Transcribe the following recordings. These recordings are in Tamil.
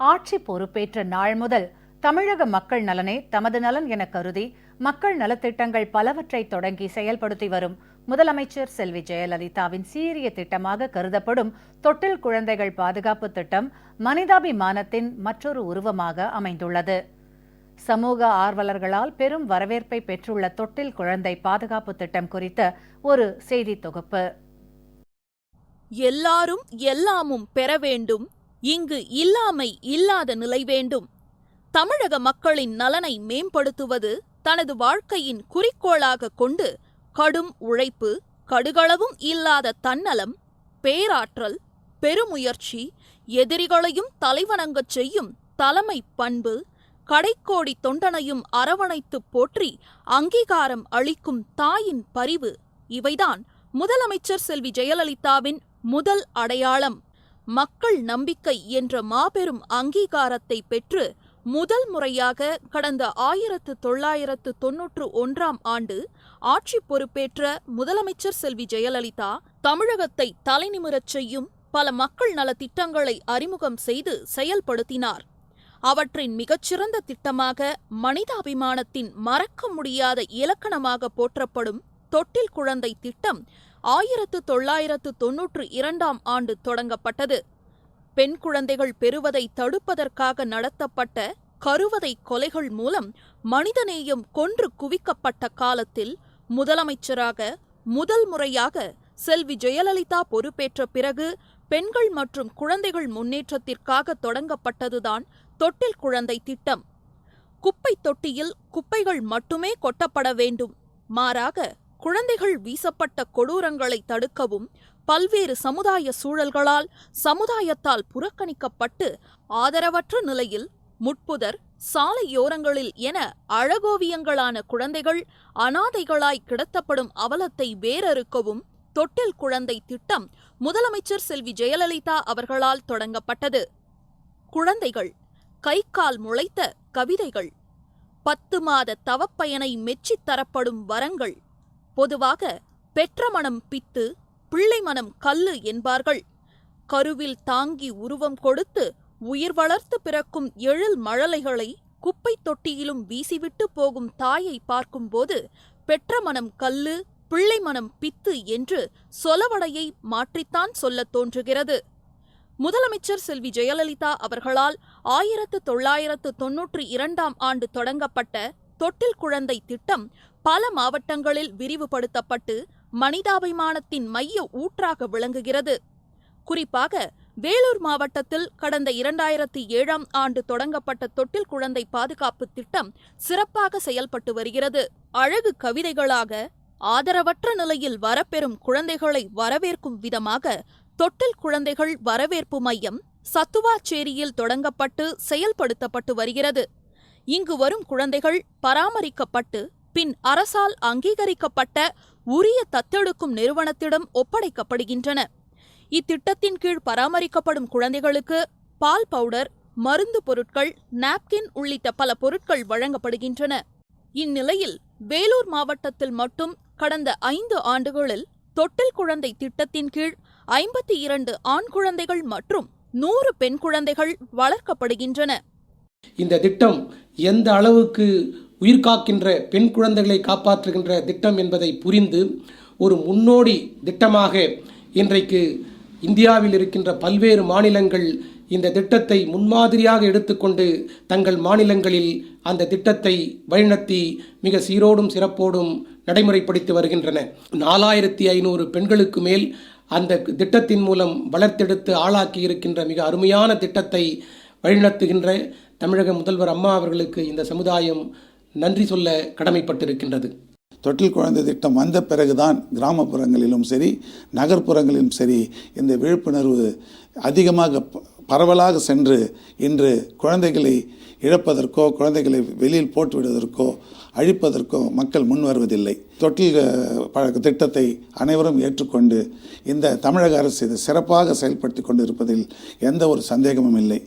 ஆட்சி பொறுப்பேற்ற நாள் முதல் தமிழக மக்கள் நலனே தமது நலன் என கருதி மக்கள் நலத்திட்டங்கள் பலவற்றை தொடங்கி செயல்படுத்தி வரும் முதலமைச்சர் செல்வி ஜெயலலிதாவின் சீரிய திட்டமாக கருதப்படும் தொட்டில் குழந்தைகள் பாதுகாப்பு திட்டம் மனிதாபிமானத்தின் மற்றொரு உருவமாக அமைந்துள்ளது. சமூக ஆர்வலர்களால் பெரும் வரவேற்பை பெற்றுள்ள தொட்டில் குழந்தை பாதுகாப்பு திட்டம் குறித்த ஒரு செய்தி தொகுப்பு. எல்லாரும் எல்லாமும் பெற வேண்டும். இங்கு இல்லாமை இல்லாத நிலை வேண்டும். தமிழக மக்களின் நலனை மேம்படுத்துவது தனது வாழ்க்கையின் குறிக்கோளாக கொண்டு கடும் உழைப்பு கடுகளவும் இல்லாத தன்னலம் பேராற்றல் பெருமுயற்சி எதிரிகளையும் தலைவணங்கச் செய்யும் தலைமை பண்பு கடைக்கோடி தொண்டனையும் அரவணைத்துப் போற்றி அங்கீகாரம் அளிக்கும் தாயின் பரிவு இவைதான் முதலமைச்சர் செல்வி ஜெயலலிதாவின் முதல் அடையாளம். மக்கள் நம்பிக்கை என்ற மாபெரும் அங்கீகாரத்தை பெற்று முதல் முறையாக கடந்த ஆயிரத்து தொள்ளாயிரத்து தொன்னூற்று ஒன்றாம் ஆண்டு ஆட்சி பொறுப்பேற்ற முதலமைச்சர் செல்வி ஜெயலலிதா தமிழகத்தை தலைநிமிரச் செய்யும் பல மக்கள் நல திட்டங்களை அறிமுகம் செய்து செயல்படுத்தினார். அவற்றின் மிகச்சிறந்த திட்டமாக மனிதாபிமானத்தின் மறக்க முடியாத இலக்கணமாக போற்றப்படும் தொட்டில் குழந்தை திட்டம் ஆயிரத்து தொள்ளாயிரத்து தொன்னூற்று இரண்டாம் ஆண்டு தொடங்கப்பட்டது. பெண் குழந்தைகள் பெறுவதை தடுப்பதற்காக நடத்தப்பட்ட கருவதை கொலைகள் மூலம் மனிதநேயம் கொன்று குவிக்கப்பட்ட காலத்தில் முதலமைச்சராக முதல் முறையாக செல்வி ஜெயலலிதா பொறுப்பேற்ற பிறகு பெண்கள் மற்றும் குழந்தைகள் முன்னேற்றத்திற்காக தொடங்கப்பட்டதுதான் தொட்டில் குழந்தை திட்டம். குப்பை தொட்டியில் குப்பைகள் மட்டுமே கொட்டப்பட வேண்டும். மாறாக குழந்தைகள் வீசப்பட்ட கொடூரங்களை தடுக்கவும் பல்வேறு சமுதாய சூழல்களால் சமுதாயத்தால் புறக்கணிக்கப்பட்டு ஆதரவற்ற நிலையில் முட்புதர் சாலையோரங்களில் என அழகோவியங்களான குழந்தைகள் அனாதைகளாய் கிடத்தப்படும் அவலத்தை வேரறுக்கவும் தொட்டில் குழந்தை திட்டம் முதலமைச்சர் செல்வி ஜெயலலிதா அவர்களால் தொடங்கப்பட்டது. குழந்தைகள் கை கால் முளைத்த கவிதைகள் பத்து மாத தவப்பயனை மெச்சித் தரப்படும் வரங்கள் பொதுவாக பெற்ற மனம் பித்து பிள்ளை மனம் கல்லு என்பார்கள். கருவில் தாங்கி உருவம் கொடுத்து உயிர் வளர்த்து பிறக்கும் எழில் மழலைகளை குப்பை தொட்டியிலும் வீசிவிட்டு போகும் தாயை பார்க்கும்போது பெற்ற மனம் கல்லு பிள்ளை மனம் பித்து என்று சொலவடையை மாற்றித்தான் சொல்லத் தோன்றுகிறது. முதலமைச்சர் செல்வி ஜெயலலிதா அவர்களால் ஆயிரத்து தொள்ளாயிரத்து தொன்னூற்றி இரண்டாம் ஆண்டு தொடங்கப்பட்ட தொட்டில் குழந்தை திட்டம் பல மாவட்டங்களில் விரிவுபடுத்தப்பட்டு மனிதாபிமானத்தின் மைய ஊற்றாக விளங்குகிறது. குறிப்பாக வேலூர் மாவட்டத்தில் கடந்த இரண்டாயிரத்தி ஏழாம் ஆண்டு தொடங்கப்பட்ட தொட்டில் குழந்தை பாதுகாப்பு திட்டம் சிறப்பாக செயல்பட்டு வருகிறது. அழகு கவிதைகளாக ஆதரவற்ற நிலையில் வரப்பெறும் குழந்தைகளை வரவேற்கும் விதமாக தொட்டில் குழந்தைகள் வரவேற்பு மையம் சத்துவாச்சேரியில் தொடங்கப்பட்டு செயல்படுத்தப்பட்டு வருகிறது. இங்கு வரும் குழந்தைகள் பராமரிக்கப்பட்டு பின் அரசால் அங்கீகரிக்கப்பட்ட உரிய தத்தெடுக்கும் நிறுவனத்திடம் ஒப்படைக்கப்படுகின்றன. இத்திட்டத்தின் கீழ் பராமரிக்கப்படும் குழந்தைகளுக்கு பால் பவுடர் மருந்து பொருட்கள் நாப்கின் உள்ளிட்ட பல பொருட்கள் வழங்கப்படுகின்றன. இந்நிலையில் வேலூர் மாவட்டத்தில் மட்டும் கடந்த ஐந்து ஆண்டுகளில் தொட்டில் குழந்தை திட்டத்தின் கீழ் ஐம்பத்தி இரண்டு ஆண் குழந்தைகள் மற்றும் நூறு பெண் குழந்தைகள் வளர்க்கப்படுகின்றன. இந்த திட்டம் எந்த அளவுக்கு உயிர் காக்கின்ற பெண் குழந்தைகளை காப்பாற்றுகின்ற திட்டம் என்பதை புரிந்து ஒரு முன்னோடி திட்டமாக இன்றைக்கு இந்தியாவில் இருக்கின்ற பல்வேறு மாநிலங்கள் இந்த திட்டத்தை முன்மாதிரியாக எடுத்துக்கொண்டு தங்கள் மாநிலங்களில் அந்த திட்டத்தை வழிநடத்தி மிக சீரோடும் சிறப்போடும் நடைமுறைப்படுத்தி வருகின்றன. நாலாயிரத்தி ஐநூறு பெண்களுக்கு மேல் அந்த திட்டத்தின் மூலம் வளர்த்தெடுத்து ஆளாக்கி இருக்கின்ற மிக அருமையான திட்டத்தை வழிநடத்துகின்ற தமிழக முதல்வர் அம்மா அவர்களுக்கு இந்த சமுதாயம் நன்றி சொல்ல கடமைப்பட்டிருக்கின்றது. தொட்டில் குழந்தை திட்டம் வந்த பிறகுதான் கிராமப்புறங்களிலும் சரி நகர்ப்புறங்களிலும் சரி இந்த விழிப்புணர்வு அதிகமாக ப- பரவலாக சென்று இன்று குழந்தைகளை இழப்பதற்கோ குழந்தைகளை வெளியில் போட்டு விடுவதற்கோ அழிப்பதற்கோ மக்கள் முன் வருவதில்லை. தொட்டில் பழக்க திட்டத்தை அனைவரும் ஏற்றுக்கொண்டு இந்த தமிழக அரசு இதை சிறப்பாக செயல்படுத்தி கொண்டு இருப்பதில் எந்த ஒரு சந்தேகமும் இல்லை.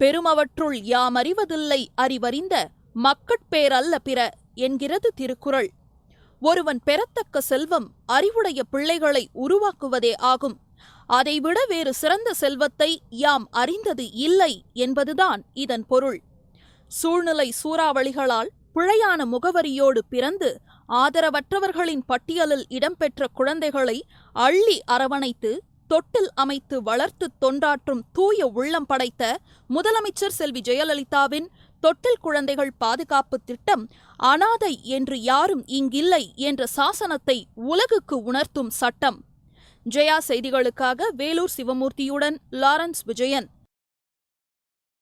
பெருமவற்றுள் யாமறிவதில்லை அறிவறிந்த மக்கட்பேரல்ல பிற என்கிறது திருக்குறள். ஒருவன் பெறத்தக்க செல்வம் அறிவுடைய பிள்ளைகளை உருவாக்குவதே ஆகும். அதைவிட வேறு சிறந்த செல்வத்தை யாம் அறிந்தது இல்லை என்பதுதான் இதன் பொருள். சூழ்நிலை சூறாவளிகளால் பிழையான முகவரியோடு பிறந்து ஆதரவற்றவர்களின் பட்டியலில் இடம்பெற்ற குழந்தைகளை அள்ளி அரவணைத்து தொட்டில் அமைத்து வளர்த்து தொண்டாற்றும் தூய உள்ளம் படைத்த முதலமைச்சர் செல்வி ஜெயலலிதாவின் தொட்டில் குழந்தைகள் பாதுகாப்பு திட்டம் அனாதை என்று யாரும் இங்கில்லை என்ற சாசனத்தை உலகுக்கு உணர்த்தும் சட்டம். ஜெயா செய்திகளுக்காக வேலூர் சிவமூர்த்தியுடன் லாரன்ஸ் விஜயன்.